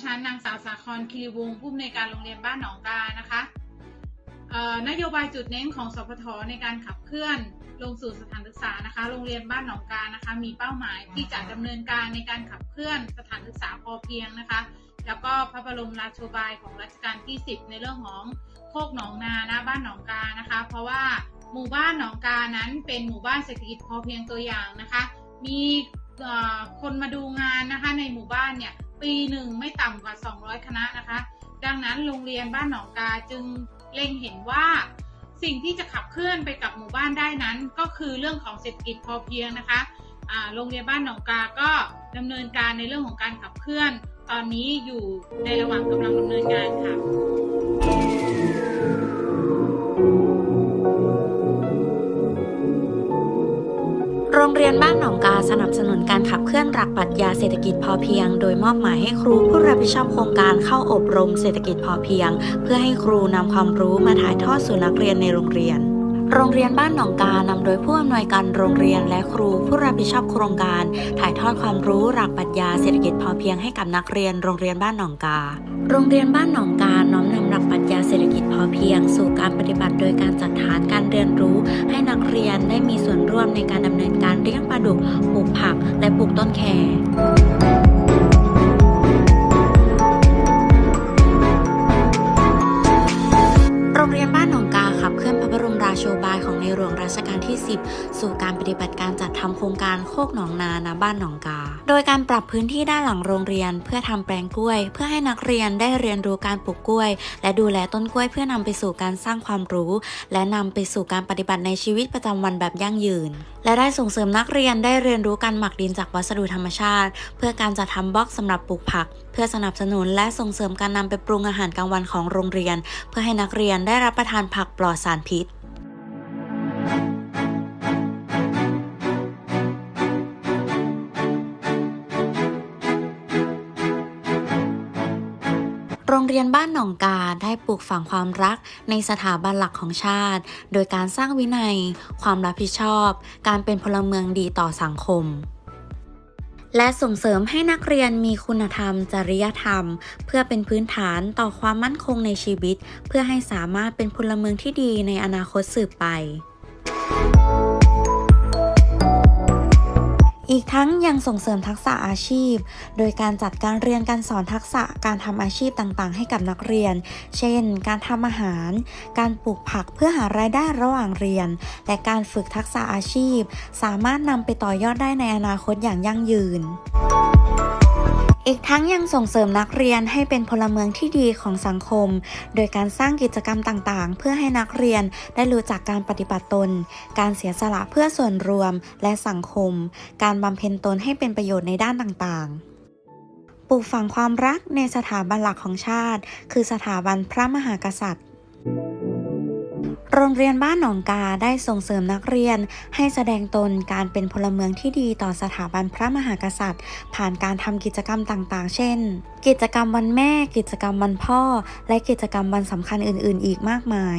ดิฉันนางสาวสาครคีรีวงศ์ผู้อำนวยการโรงเรียนบ้านหนองกานะคะนโยบายจุดเน้นของสพทในการขับเคลื่อนลงสู่สถานศึกษานะคะ โรงเรียนบ้านหนองกานะคะ มีเป้าหมายที่จะดำเนินการในการขับเคลื่อนสถานศึกษาพอเพียงนะคะ แล้วก็พระบรมราโชบายของรัชกาลที่ 10 ในเรื่องของโคกหนองนานะบ้านหนองกานะคะ เพราะว่าหมู่บ้านหนองกานั้นเป็นหมู่บ้านเศรษฐกิจพอเพียงตัวอย่างนะคะ มีคนมาดูงานนะคะในหมู่บ้านเนี่ย ปีหนึ่งไม่ต่ำกว่า 200 คณะนะคะ ดังนั้นโรงเรียนบ้านหนองกาจึงเล็งเห็นว่า สิ่งที่จะขับเคลื่อนไปกับหมู่บ้านได้นั้น ก็คือเรื่องของเศรษฐกิจพอเพียงนะคะโรงเรียนบ้านหนองกาก็ดำเนินการในเรื่องของการขับเคลื่อน ตอนนี้อยู่ในระหว่างกำลังดำเนินงานค่ะ โรงเรียนบ้านหนองกาสนับสนุนการขับเคลื่อนหลักปรัชญาเศรษฐกิจพอเพียง โดยมอบหมายให้ครูผู้รับผิดชอบโครงการเข้าอบรมเศรษฐกิจพอเพียง เพื่อให้ครูนำความรู้มาถ่ายทอดสู่นักเรียนในโรงเรียนโรงเรียนบ้านหนองกานำโดยผู้อำนวยการโรงเรียนและครูผู้รับผิดชอบโครงการ ถ่ายทอดความรู้หลักปรัชญาเศรษฐกิจพอเพียงให้กับนักเรียนโรงเรียนบ้านหนองกา โรงเรียนบ้านหนองกาน้อมนำหลักปรัชญาเศรษฐกิจพอเพียง สู่การปฏิบัติโดยการจัดฐานการเรียนรู้ ร่วมในการดำเนินการเลี้ยงปลาดุกปลูกผัก และปลูก ในหลวงรัชกาลที่ 10 สู่การปฏิบัติการจัดทำโครงการโคกหนองนาณบ้านหนองกา โดยการปรับพื้นที่ด้านหลังโรงเรียน เพื่อทำแปลงกล้วย เพื่อให้นักเรียนได้เรียนรู้การปลูกกล้วย และดูแลต้นกล้วยเพื่อนำไปสู่การสร้างความรู้ และนำไปสู่การปฏิบัติในชีวิตประจำวันแบบยั่งยืน และได้ส่งเสริมนักเรียนได้เรียนรู้การหมักดินจากวัสดุธรรมชาติ เพื่อการจัดทำบล็อกสำหรับปลูกผัก เพื่อสนับสนุนและส่งเสริมการนำไปปรุงอาหารกลางวันของโรงเรียน เพื่อให้นักเรียนได้รับประทานผักปลอดสารพิษ โรงเรียนบ้านหนองกาได้ปลูกฝังความรักในสถาบันหลักของชาติ โดยการสร้างวินัย ความรับผิดชอบ การเป็นพลเมืองดีต่อสังคม และส่งเสริมให้นักเรียนมีคุณธรรม จริยธรรม เพื่อเป็นพื้นฐานต่อความมั่นคงในชีวิต เพื่อให้สามารถเป็นพลเมืองที่ดีในอนาคตสืบไป อีกทั้งยังส่งเสริมทักษะอาชีพ โดยการจัดการเรียนการสอนทักษะการทำอาชีพต่างๆ ให้กับนักเรียน เช่น การทำอาหาร การปลูกผักเพื่อหารายได้ระหว่างเรียน และการฝึกทักษะอาชีพ สามารถนำไปต่อยอดได้ในอนาคตอย่างยั่งยืน อีกทั้งยังส่งเสริมนักเรียนให้เป็นพลเมืองที่ดีของสังคม โดยการสร้างกิจกรรมต่างๆ เพื่อให้นักเรียนได้รู้จักการปฏิบัติตน การเสียสละเพื่อส่วนรวมและสังคม การบำเพ็ญตนให้เป็นประโยชน์ในด้านต่างๆปลูกฝังความรักในสถาบันหลักของชาติ คือสถาบันพระมหากษัตริย์ โรงเรียนบ้านหนองกาได้ส่งเสริมนักเรียน ให้แสดงตนการเป็นพลเมืองที่ดีต่อสถาบันพระมหากษัตริย์ ผ่านการทำกิจกรรมต่างๆ เช่น กิจกรรมวันแม่ กิจกรรมวันพ่อ และกิจกรรมวันสำคัญอื่น ๆ อีกมากมาย